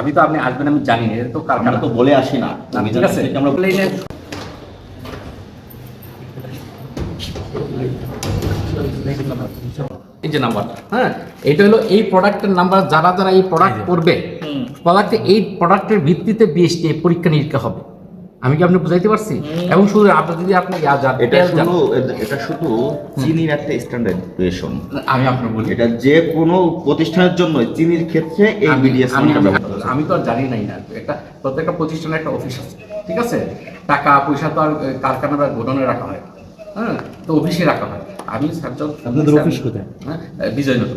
আমি তো আপনি আসবেন আমি জানি। না এটা তো কারখানা তো বলে আসি না। ঠিক আছে। আমরা প্লেনে এই যে নাম্বার। হ্যাঁ। এটা হলো এই প্রোডাক্টের নাম্বার যারা যারা এই প্রোডাক্ট করবে প্রোডাক্টে এই প্রোডাক্টের ভিত্তিতে বিএসটি পরীক্ষা নিরীক্ষা হবে। আমি কি আপনি বুঝাইতে পারছি? এবং শুধু আপনি যদি আপনি এটা শুধু এটা শুধু চিনির একটা স্ট্যান্ডার্ডেশন আমি আপনার বলি। এটা যে কোনো প্রতিষ্ঠানের জন্য চিনির ক্ষেত্রে এই বিডিএস আমি- আমি- তো আর জানি নাই না। একটা প্রত্যেকটা প্রতিষ্ঠানের একটা অফিস আছে ঠিক আছে? টাকা পয়সা তো আর কারখানা বা গোডনে রাখা হয়। হ্যাঁ? তো অফিসে রাখা হয়। আমি সার্জন আপনাদের অফিস কোথায়? হ্যাঁ বিজয়নগর।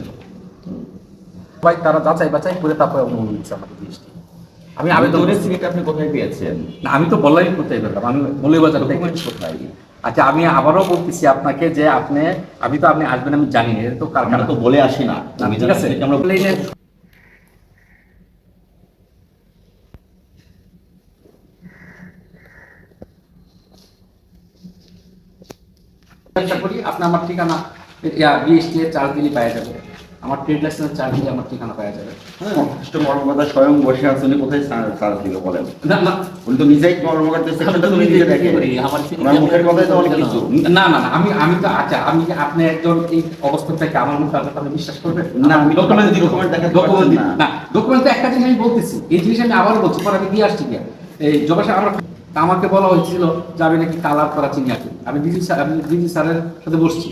ভাই তারা যাচাই বাছাই করে তারপরে অনুমতি দিচ্ছে আমাকে জিনিসটি আমি আবেদনের আপনি কোথায় পেয়েছেন? না, আমি তো বললাই করতে পারলাম আমি মৌলবাজার ডকুমেন্টস কোথায়। আচ্ছা আমি আবারও বলতেছি আপনাকে যে আপনি আমি তো আপনি আসবেন আমি জানি না। তো কারখানা তো বলে আসি না। আমি ঠিক আছে? আমরা চেষ্টা করি আপনি আমার ঠিকানা ইয়া বিএসটি এর চার্জ দিলে পাওয়া যাবে। আমার ট্রেড লাইসেন্স চার্জ দিলে আমার ঠিকানা পাওয়া যাবে। হ্যাঁ কর্মকর্তা স্বয়ং বসে আছেন কোথায় চার্জ দিবে বলেন? না না। উনি তো নিজেই কর্মকর্তা আমি তো নিজে নিজে দেখি দেখেন করি, আমার মুখের কথাই তো অনেক কিছু। না না না আমি আমি তো আচ্ছা আমি কি আপনি একজন এই অবস্থা থেকে আমার মুখে কথা আপনি বিশ্বাস করবেন? না, আমি ডকুমেন্ট document দেখাতে ডকুমেন্ট না। ডকুমেন্ট তো একটা জিনিস আমি বলতেছি এই জিনিস আমি আবারও বলছি পরে আমি দিয়ে আসছি গিয়া। এই জবাসে আমার আমাকে বলা হয়েছিল যে আমি নাকি কালার করা চিনি আছি আমি দিদি স্যার আমি দিদি স্যারের সাথে বসছি।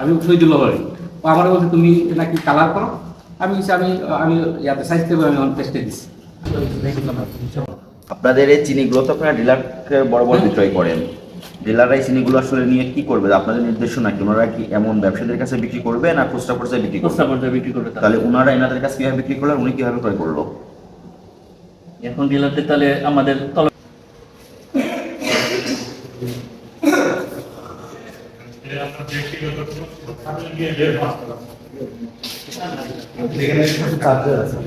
আমি শহীদুল্লাহ বাড়ি ও আমার বলছে তুমি নাকি কালার করো? আমি আমি আমি ইয়াতে সাইজ থেকে আমি অন টেস্টে দিচ্ছি আপনাদের এই চিনিগুলো তো আপনারা ডিলারকে বড় বড় বিক্রয় করেন। ডিলাররা এই চিনিগুলো আসলে নিয়ে কি করবে? আপনাদের নির্দেশনা কি? ওনারা কি এমন ব্যবসায়ীদের কাছে বিক্রি করবে না খুচরা পর্যায়ে বিক্রি করবে? খুচরা পর্যায়ে বিক্রি করবে তাহলে ওনারা এনাদের কাছে কীভাবে বিক্রি করলেন? উনি কীভাবে ক্রয় করল? এখন ডিলারদের তাহলে আমাদের তল আছে